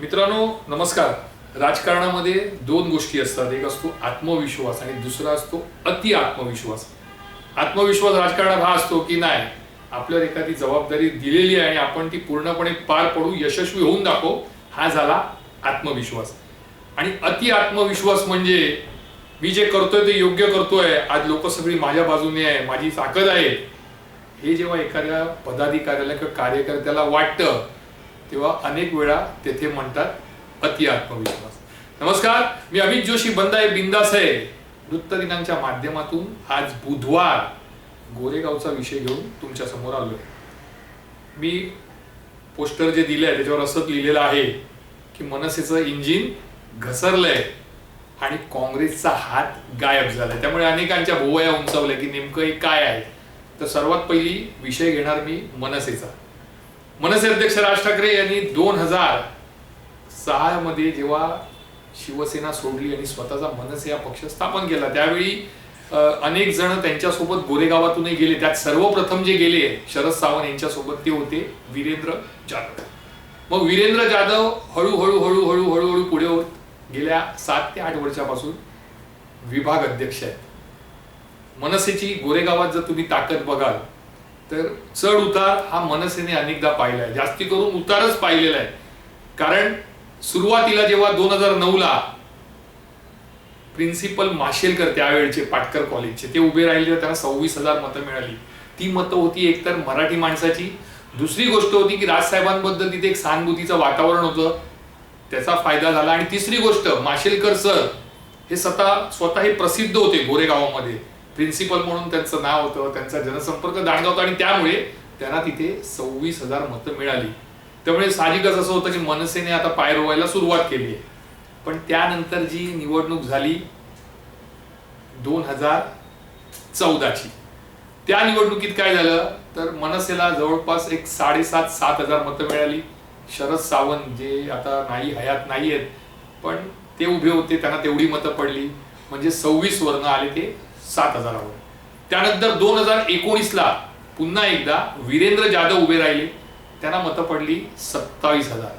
मित्रांनो नमस्कार. राजकारणामध्ये दोन गोष्टी असतात. एक असतो आत्मविश्वास आणि दुसरा असतो अति आत्मविश्वास. आत्मविश्वास राजकारणात हा असतो की नाही आपल्यावर एखादी जबाबदारी दिलेली आहे आणि आपण ती पूर्णपणे पार पडू यशस्वी होऊन दाखव हा झाला आत्मविश्वास. आणि अति आत्मविश्वास म्हणजे मी जे करतोय ते योग्य करतोय आज लोक सगळी माझ्या बाजूने आहे माझी ताकद आहे. हे जेव्हा एखाद्या पदाधिकाऱ्याला किंवा कार्यकर्त्याला वाटतं तेव्हा अनेक वेळा तेथे म्हणतात अति आत्मविश्वास. नमस्कार मी अमित जोशी बंद आहे बिंदास. आहे वृत्त दिनांच्या माध्यमातून आज बुधवार गोरेगावचा विषय घेऊन तुमच्यासमोर आलोय. मी पोस्टर जे दिले आहे त्याच्यावर असंच लिहिलेलं आहे की मनसेचं इंजिन घसरलंय आणि काँग्रेसचा हात गायब झालाय. त्यामुळे अनेकांच्या भोवया उंचावल्या की नेमकं हे काय आहे? तर सर्वात पहिली विषय घेणार मी मनसेचा. मनसे अध्यक्ष राज ठाकरे यांनी दोन हजार सहा मध्ये जेव्हा शिवसेना सोडली आणि स्वतःचा मनसे हा पक्ष स्थापन केला त्यावेळी अनेक जण त्यांच्यासोबत गोरेगावातूनही गेले. त्यात सर्वप्रथम जे गेले शरद सावंत यांच्यासोबत ते होते वीरेंद्र जाधव. मग वीरेंद्र जाधव हळूहळू हळूहळू हळूहळू पुढे होत गेल्या सात ते आठ वर्षापासून विभाग अध्यक्ष आहेत. मनसेची गोरेगावात जर तुम्ही ताकद बघाल तर चढ उतार हा मनसेने अनेकदा पाहिला आहे जास्ती करून उतारच पाहिलेला आहे. कारण सुरुवातीला जेव्हा दोन हजार ला प्रिन्सिपल माशेलकर त्यावेळचे पाटकर कॉलेजचे ते उभे राहिले त्यांना सव्वीस हजार मतं मिळाली. ती मतं होती एकतर मराठी माणसाची. दुसरी गोष्ट होती की राजसाहेबांबद्दल तिथे एक सहानुभूतीचं वातावरण होतं. त्याचा फायदा झाला. आणि तिसरी गोष्ट माशेलकर सर हे स्वतः स्वतः हे प्रसिद्ध होते गोरेगावामध्ये. प्रिन्सिपल म्हणून त्यांचं नाव होतं त्यांचा जनसंपर्क दांडगा होता आणि त्यामुळे त्यांना तिथे सव्वीस हजार मतं मिळाली. त्यामुळे साहजिकच असं होतं की मनसेने आता पाय रोवायला सुरुवात केली आहे. पण त्यानंतर जी निवडणूक झाली दोन हजार चौदाची. त्या निवडणुकीत काय झालं? तर मनसेला जवळपास एक साडेसात सात हजार मतं मिळाली. शरद सावंत जे आता नाही हयात नाही आहेत पण ते उभे होते त्यांना तेवढी मतं पडली. म्हणजे सव्वीस वर्ण आले ते सात हजारावर त्यानंतर दोन हजार एकोणीसला पुन्हा एकदा वीरेंद्र जाधव उभे राहिले. त्यांना मतं पडली सत्तावीस हजार.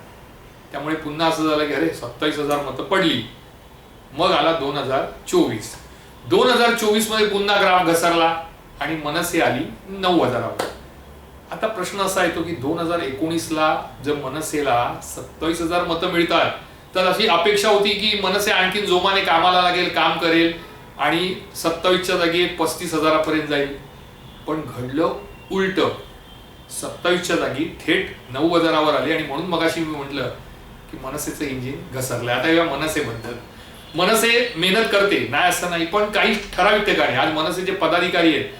त्यामुळे पुन्हा असं झालं की अरे सत्तावीस हजार मतं पडली. मग आला दोन हजार चोवीस. दोन हजार चोवीसमध्ये पुन्हा ग्राफ घसरला आणि मनसे आली नऊ हजारावर आता प्रश्न असा येतो की दोन हजार एकोणीसला जर मनसेला सत्तावीस हजार मतं मिळतात तर अशी अपेक्षा होती की मनसे आणखीन जोमाने कामाला लागेल काम करेल आणि सत्तावीसच्या जागी पस्तीस हजारापर्यंत जाईल. पण घडलं उलट. सत्तावीसच्या जागी थेट नऊ हजारावर आले आणि म्हणून मगाशी मी म्हटलं की मनसेचं इंजिन घसरलं आता या मनसेबद्दल. मनसे मेहनत करते नाही असं नाही पण काही ठराविक ठिकाणी. आज मनसेचे पदाधिकारी आहेत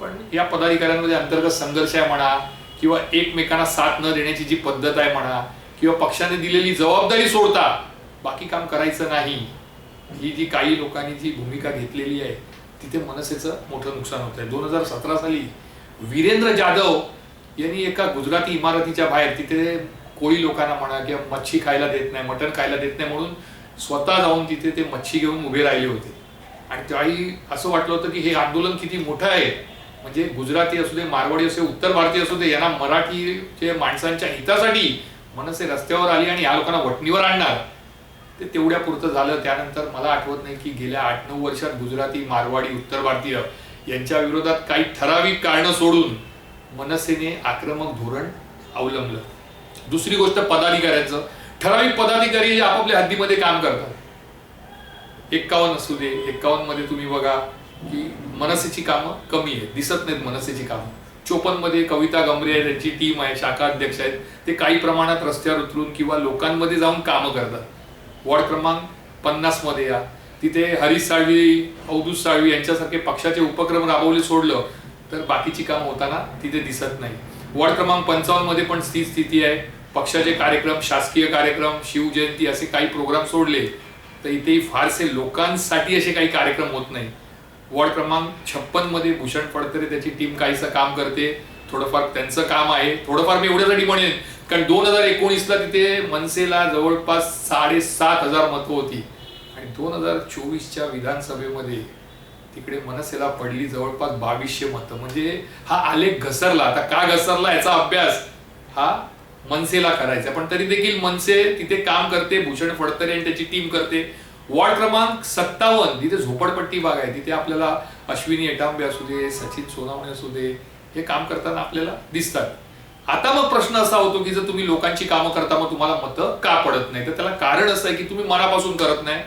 पण या पदाधिकाऱ्यांमध्ये अंतर्गत संघर्ष आहे म्हणा किंवा एकमेकांना साथ न देण्याची जी पद्धत आहे म्हणा किंवा पक्षाने दिलेली जबाबदारी सोडता बाकी काम करायचं नाही. ही जी काही लोकांनी जी भूमिका घेतलेली आहे तिथे मनसेचं मोठं नुकसान होत आहे दोन हजार सतरा साली वीरेंद्र जाधव यांनी एका गुजराती इमारतीच्या बाहेर तिथे कोळी लोकांना म्हणा किंवा मच्छी खायला देत नाही मटण खायला देत नाही म्हणून स्वतः जाऊन तिथे ते मच्छी घेऊन उभे राहिले होते. आणि त्याही असं वाटलं होतं की हे आंदोलन किती मोठं आहे. म्हणजे गुजराती असू दे मारवाडी असू दे उत्तर भारतीय असू दे यांना मराठीचे माणसांच्या हितासाठी मनसे रस्त्यावर आली आणि या लोकांना वटणीवर आणणार. ते तेवढ्या पुरतं झालं. त्यानंतर मला आठवत नाही की गेल्या आठ नऊ वर्षात गुजराती मारवाडी उत्तर भारतीय यांच्या विरोधात काही ठराविक कारणं सोडून मनसेने आक्रमक धोरण अवलंबलं. दुसरी गोष्ट पदाधिकाऱ्यांचं. ठराविक पदाधिकारी जे आपापल्या हद्दीमध्ये काम करतात. एक्कावन्न असू दे एक्कावन्नमध्ये तुम्ही बघा की मनसेची कामं कमी आहेत. दिसत नाहीत मनसेची कामं. चोपन्नमध्ये कविता गमरे आहे त्यांची टीम आहे शाखा अध्यक्ष आहेत. ते काही प्रमाणात रस्त्यावर उतरून किंवा लोकांमध्ये जाऊन कामं करतात. वॉर्ड क्रमांक पन्नासमध्ये या. तिथे हरीश साळवी अवधूत साळवी यांच्यासारखे पक्षाचे उपक्रम राबवले सोडलं तर बाकीची कामं होताना तिथे दिसत नाही. वॉर्ड क्रमांक पंचावन्नमध्ये पण स्थिर स्थिती आहे. पक्षाचे कार्यक्रम शासकीय कार्यक्रम शिवजयंती असे काही प्रोग्राम सोडले तर इथे फारसे लोकांसाठी असे काही कार्यक्रम होत नाही. वॉर्ड क्रमांक छप्पनमध्ये भूषण फडतरे त्याची टीम काहीसं काम करते. थोडंफार त्यांचं काम आहे. थोडंफार मी एवढ्यासाठी म्हणेन कारण दोन हजार एकोणीसला तिथे मनसेला जवळपास साडेसात हजार मतं होती. आणि दोन हजार चोवीसच्या विधानसभेमध्ये तिकडे मनसेला पडली जवळपास बावीसशे मतं. म्हणजे हा आलेख घसरला. आता का घसरला याचा अभ्यास हा मनसेला करायचा पण तरी देखील मनसे तिथे काम करते भूषण फडतरे आणि त्याची टीम करते. वॉर्ड क्रमांक सत्तावन्न जिथे झोपडपट्टी भाग आहे. तिथे आपल्याला अश्विनी एटांबे असू दे सचिन सोनावणे असू दे हे काम करताना आपल्याला दिसतात. आता मग प्रश्न असा होतो की जर तुम्ही लोकांची कामं करता मग तुम्हाला मतं का पडत नाही तर त्याला कारण असं आहे की तुम्ही मनापासून करत नाही.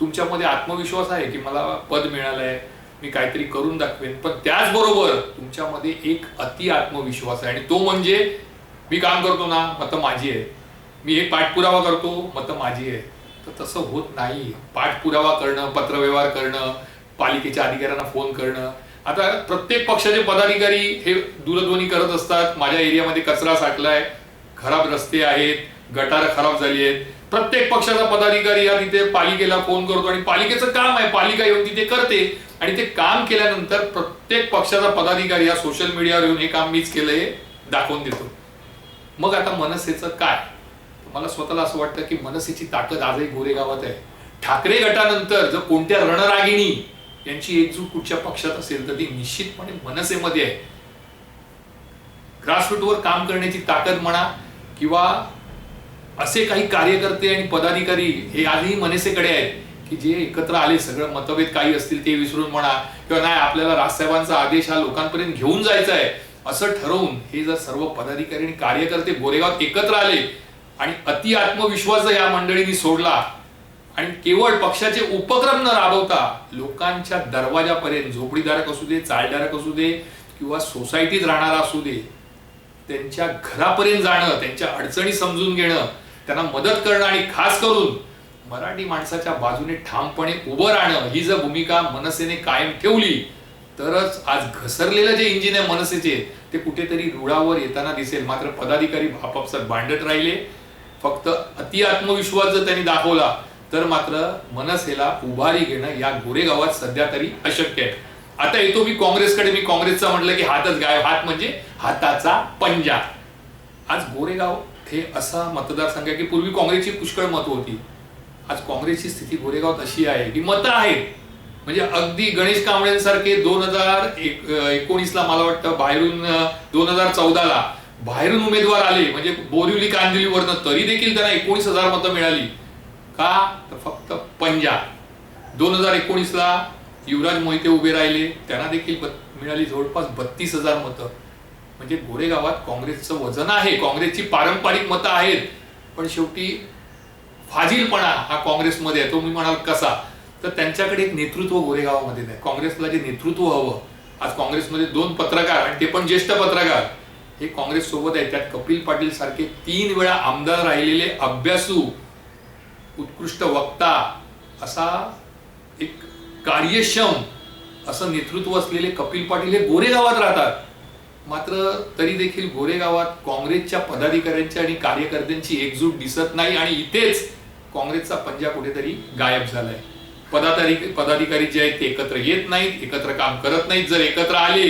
तुमच्यामध्ये आत्मविश्वास आहे की मला पद मिळालंय मी काहीतरी करून दाखवेन. पण त्याचबरोबर तुमच्यामध्ये एक अति आत्मविश्वास आहे. आणि तो म्हणजे मी काम करतो ना मतं माझी आहे मी एक पाठपुरावा करतो मतं माझी आहे तर तसं होत नाही. पाठपुरावा करणं पत्रव्यवहार करणं पालिकेच्या अधिकाऱ्यांना फोन करणं आता प्रत्येक पक्षाचे पदाधिकारी हे दूरध्वनी करत असतात. माझ्या एरियामध्ये कचरा साठलाय. खराब रस्ते आहेत. गटार खराब झाली आहेत. प्रत्येक पक्षाचा पदाधिकारी या तिथे पालिकेला फोन करतो आणि पालिकेचं काम आहे. पालिका येऊन तिथे करते. आणि ते काम केल्यानंतर प्रत्येक पक्षाचा पदाधिकारी या सोशल मीडियावर येऊन हे काम मीच केलंय दाखवून देतो. मग आता मनसेचं काय? मला स्वतःला असं वाटतं की मनसेची ताकद आजही गोरेगावात आहे. ठाकरे गटानंतर जर कोणत्या रणरागिणी यांची एकजूट कुठच्या पक्षात असेल तर ती निश्चितपणे मनसेमध्ये आहे. ग्रासरूटवर काम करण्याची ताकद म्हणा किंवा असे काही कार्यकर्ते आणि पदाधिकारी हे आजही मनसेकडे आहेत की जे एकत्र आले सगळं मतभेद काही असतील ते विसरून म्हणा किंवा नाही आपल्याला राजसाहेबांचा आदेश हा लोकांपर्यंत घेऊन जायचा आहे असं ठरवून हे जर सर्व पदाधिकारी आणि कार्यकर्ते गोरेगाव एकत्र आले आणि अति आत्मविश्वास या मंडळींनी सोडला आणि केवळ पक्षाचे उपक्रम न राबवता लोकांच्या दरवाजापर्यंत झोपडीधारक असू दे चालधारक असू दे किंवा सोसायटीत राहणारा असू दे त्यांच्या घरापर्यंत जाणं त्यांच्या अडचणी समजून घेणं त्यांना मदत करणं आणि खास करून मराठी माणसाच्या बाजूने ठामपणे उभं राहणं ही जर भूमिका मनसेने कायम ठेवली तरच आज घसरलेलं जे इंजिन आहे मनसेचे ते कुठेतरी रुळावर येताना दिसेल. मात्र पदाधिकारी आपापसात भांडत राहिले. फक्त अति आत्मविश्वास जर त्यांनी दाखवला तर मात्र मनसेला उभारी घेणं या गोरेगावात सध्या तरी अशक्य आहे. आता येतो मी काँग्रेसकडे. मी काँग्रेसचा म्हटलं की हातच गाय हात म्हणजे हाताचा पंजा. आज गोरेगाव हे असा मतदारसंघ आहे की पूर्वी काँग्रेसची पुष्कळ मतं होती. आज काँग्रेसची स्थिती गोरेगावात अशी आहे की मतं आहेत. म्हणजे अगदी गणेश कांबळेंसारखे दोन हजार एक एकोणीसला मला वाटतं बाहेरून दोन हजार चौदाला बाहेरून उमेदवार आले. म्हणजे बोरिवली कांदिवलीवरनं तरी देखील त्यांना एकोणीस हजार मतं मिळाली. का? तर फक्त पंजाब. दोन हजार एकोणीसला युवराज मोहिते उभे राहिले. त्यांना देखील बत- मिळाली जवळपास बत्तीस हजार मतं. म्हणजे गोरेगावात काँग्रेसचं वजन आहे. काँग्रेसची पारंपरिक मतं आहेत. पण शेवटी फाजीलपणा हा काँग्रेसमध्ये आहे. तो मी म्हणाल कसा? तर त्यांच्याकडे एक नेतृत्व गोरेगावामध्ये नाही. काँग्रेसला जे नेतृत्व हवं आज काँग्रेसमध्ये दोन पत्रकार आणि ते पण ज्येष्ठ पत्रकार हे काँग्रेस सोबत त्यात कपिल पाटील सारखे तीन वेळा आमदार राहिलेले अभ्यासू उत्कृष्ट वक्ता असा एक कार्यक्षम असं नेतृत्व असलेले कपिल पाटील हे गोरेगावात राहतात. मात्र तरी देखील गोरेगावात काँग्रेसच्या पदाधिकाऱ्यांची आणि कार्यकर्त्यांची एकजूट दिसत नाही आणि इथेच काँग्रेसचा पंजा कुठेतरी गायब झालाय. पदाधिकारी पदाधिकारी जे आहेत ते एकत्र येत नाहीत एकत्र काम करत नाहीत. जर एकत्र आले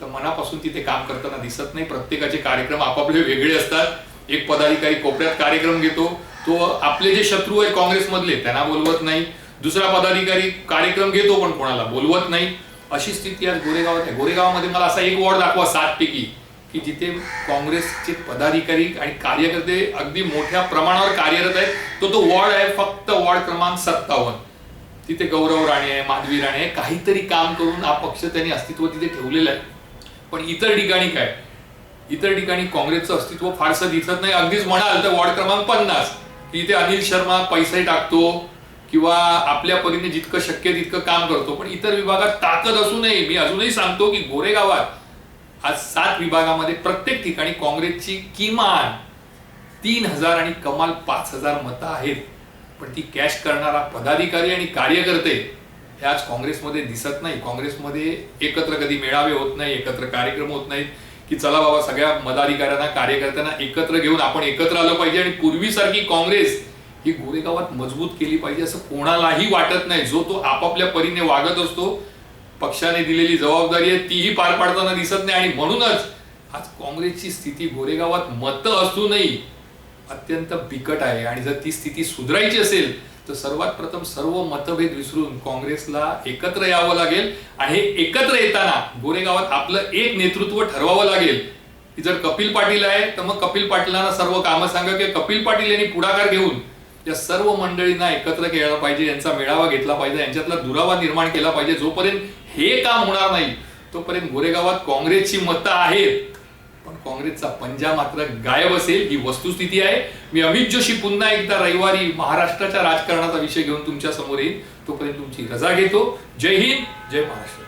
तर मनापासून तिथे काम करताना दिसत नाही. प्रत्येकाचे कार्यक्रम आपापले वेगळे असतात. एक पदाधिकारी कोपऱ्यात कार्यक्रम घेतो तो आपले जे शत्रू आहेत काँग्रेसमधले त्यांना बोलवत नाही. दुसरा पदाधिकारी कार्यक्रम घेतो पण कोणाला बोलवत नाही. अशी स्थिती आज गोरेगावात आहे. गोरेगावामध्ये मला असा एक वॉर्ड दाखवा सात पैकी की जिथे काँग्रेसचे पदाधिकारी आणि कार्यकर्ते अगदी मोठ्या प्रमाणावर कार्यरत आहेत. तो तो वॉर्ड आहे फक्त वॉर्ड क्रमांक सत्तावन्न. तिथे गौरव राणे आहे माधवी राणे आहे. काहीतरी काम करून हा पक्ष त्यांनी अस्तित्व तिथे ठेवलेलं आहे. पण इतर ठिकाणी काय? इतर ठिकाणी काँग्रेसचं अस्तित्व फारसं दिसत नाही. अगदीच म्हणाल तर वॉर्ड क्रमांक पन्नास. की इथे अनिल शर्मा पैसे टाकतो किंवा आपल्या परीने जितकं शक्य तितकं काम करतो. पण इतर विभागात ताकद असू नये. मी अजूनही सांगतो की गोरेगावात आज सात विभागामध्ये प्रत्येक ठिकाणी काँग्रेसची किमान तीन हजार आणि कमाल पाच हजार मतं आहेत. पण ती कॅश करणारा पदाधिकारी आणि कार्यकर्ते हे आज काँग्रेसमध्ये दिसत नाही. काँग्रेसमध्ये एकत्र कधी मेळावे होत नाही एकत्र कार्यक्रम होत नाहीत. की चला बाबा सगळ्या मदाधिकाऱ्यांना कार्यकर्त्यांना एकत्र घेऊन आपण एकत्र आलं पाहिजे आणि पूर्वीसारखी काँग्रेस ही गोरेगावात मजबूत केली पाहिजे असं कोणालाही वाटत नाही. जो तो आपापल्या परीने वागत असतो पक्षाने दिलेली जबाबदारी आहे तीही पार पाडताना दिसत नाही. आणि म्हणूनच आज काँग्रेसची स्थिती गोरेगावात मतं असूनही अत्यंत बिकट आहे. आणि जर ती स्थिती सुधारायची असेल तर सर्वात प्रथम सर्व मतभेद विसरून काँग्रेसला एकत्र यावं लागेल. आणि हे एकत्र येताना गोरेगावात आपलं एक नेतृत्व ठरवावं लागेल. की जर कपिल पाटील आहे तर मग कपिल पाटीलांना सर्व कामं सांगा की कपिल पाटील यांनी पुढाकार घेऊन या सर्व मंडळींना एकत्र केलं पाहिजे यांचा मेळावा घेतला पाहिजे यांच्यातला दुरावा निर्माण केला पाहिजे. जोपर्यंत हे काम होणार नाही तोपर्यंत गोरेगावात काँग्रेसची मतं आहेत. पण काँग्रेसचा पंजा मात्र गायब असेल ही वस्तुस्थिती आहे. मी अमित जोशी पुन्हा एकदा रविवारी महाराष्ट्राच्या राजकारणाचा विषय घेऊन तुमच्यासमोर येईल तोपर्यंत तुमची रजा घेतो. जय हिंद जय महाराष्ट्र.